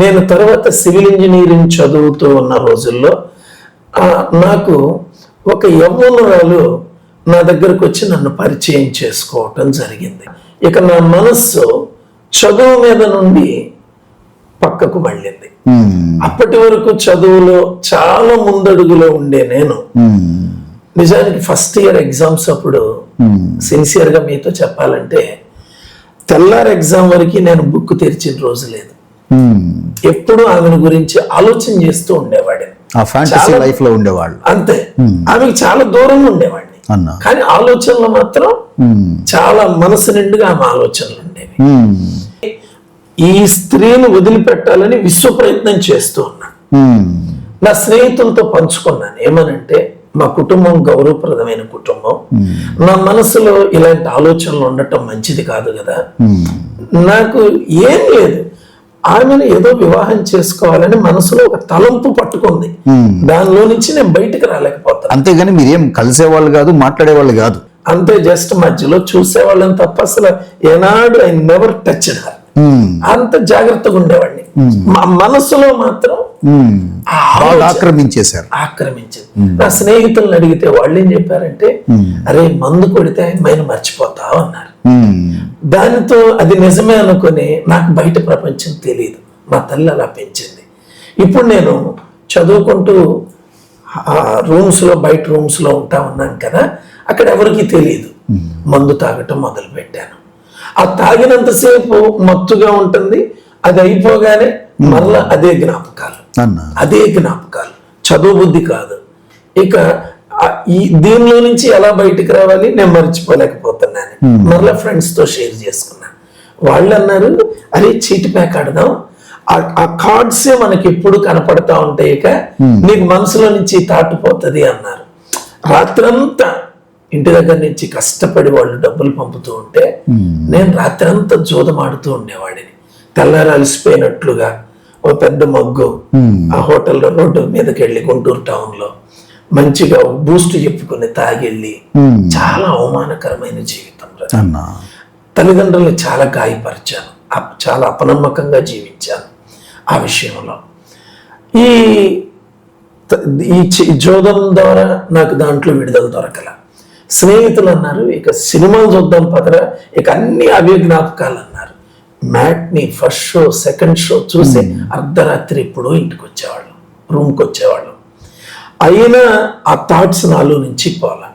నేను తర్వాత civil engineering చదువుతూ ఉన్న రోజుల్లో నాకు ఒక యవ్వనురాలు నా దగ్గరకు వచ్చి నన్ను పరిచయం చేసుకోవటం జరిగింది. ఇక నా మనస్సు చదువు మీద నుండి పక్కకు మళ్ళింది. అప్పటి వరకు చదువులో చాలా ముందడుగులో ఉండే నేను. నిజానికి ఫస్ట్ ఇయర్ ఎగ్జామ్స్ అప్పుడు సిన్సియర్గా మీతో చెప్పాలంటే తెల్లారి ఎగ్జామ్ వరకు నేను బుక్ తెరిచిన రోజు లేదు. ఎప్పుడు ఆమెను గురించి ఆలోచన చేస్తూ ఆ ఫ్యాంటసీ లైఫ్లో ఉండేవాళ్ళు. అంతే. ఆమెకి చాలా దూరంగా ఉండేవాడిని. కానీ ఆలోచనలు మాత్రం చాలా మనసు నిండుగా ఆమె ఆలోచనలు ఉండేవి. ఈ స్త్రీని వదిలిపెట్టాలని విశ్వ ప్రయత్నం చేస్తూ ఉన్నాను నా స్నేహితులతో పంచుకున్నాను. ఏమనంటే మా కుటుంబం గౌరవప్రదమైన కుటుంబం. నా మనసులో ఇలాంటి ఆలోచనలు ఉండటం మంచిది కాదు కదా. నాకు ఏం లేదు. ఆమెను ఏదో వివాహం చేసుకోవాలని మనసులో ఒక తలంపు పట్టుకుంది. దానిలో నుంచి నేను బయటకు రాలేకపోతాను. అంతేగాని మీరేం కలిసేవాళ్ళు కాదు మాట్లాడేవాళ్ళు కాదు. అంతే జస్ట్ మధ్యలో చూసేవాళ్ళని తప్ప అసలు ఏనాడు ఐ నెవర్ టచ్ అంత జాగ్రత్తగా ఉండేవాడిని. మా మనసులో మాత్రం ఆక్రమించేశారు. ఆక్రమించింది. నా స్నేహితులను అడిగితే వాళ్ళు ఏం చెప్పారంటే అరే మందు కొడితే అమ్మాయిని మర్చిపోతావు అన్నారు. దానితో అది నిజమే అనుకుని నాకు బయట ప్రపంచం తెలియదు మా తల్లి అలా పెంచింది. ఇప్పుడు నేను చదువుకుంటూ రూమ్స్లో బయట రూమ్స్లో ఉంటా ఉన్నాను కదా అక్కడ ఎవరికి తెలియదు మందు తాగటం మొదలు పెట్టాను ఆ తాగినంతసేపు మత్తుగా ఉంటుంది. అది అయిపోగానే మళ్ళా అదే జ్ఞాపకాలు. అదే జ్ఞాపకాలు. చదువు బుద్ధి కాదు. ఇక ఈ దీనిలో నుంచి ఎలా బయటికి రావాలి? నేను మర్చిపోలేకపోతున్నాను. మరలా ఫ్రెండ్స్తో షేర్ చేసుకున్నాను వాళ్ళు అన్నారు అరే చీటి ప్యాక్ ఆడదాం. ఆ- కార్డ్సే మనకి ఎప్పుడు కనపడతా ఉంటాయి ఇక? నీకు మనసులో నుంచి తాటిపోతుంది అన్నారు. రాత్రంతా ఇంటి దగ్గర నుంచి కష్టపడి వాళ్ళు డబ్బులు పంపుతూ ఉంటే నేను రాత్రంతా జూదం ఆడుతూ ఉండేవాడిని. తెల్లారి అలసిపోయినట్లుగా ఓ పెద్ద మగ్గు ఆ హోటల్లో రోడ్డు మీదకి వెళ్ళి గుంటూరు టౌన్లో. మంచిగా బూస్ట్ చెప్పుకుని తాగెళ్ళి చాలా అవమానకరమైన జీవితం తల్లిదండ్రుల్ని చాలా గాయపరిచాను. చాలా అపనమ్మకంగా జీవించాను ఆ విషయంలో. ఈ ఈ జోదం ద్వారా నాకు దాంట్లో విడుదల దొరకల. స్నేహితులు అన్నారు ఇక సినిమాలు చూద్దాం పదరా ఇక అన్ని అవే జ్ఞాపకాలు అన్నారు. Matinee first show second show చూసి అర్ధరాత్రి ఎప్పుడో ఇంటికి వచ్చేవాళ్ళం రూమ్కి వచ్చేవాళ్ళం అయినా ఆ థాట్స్ నాలో నుంచి పోవాలి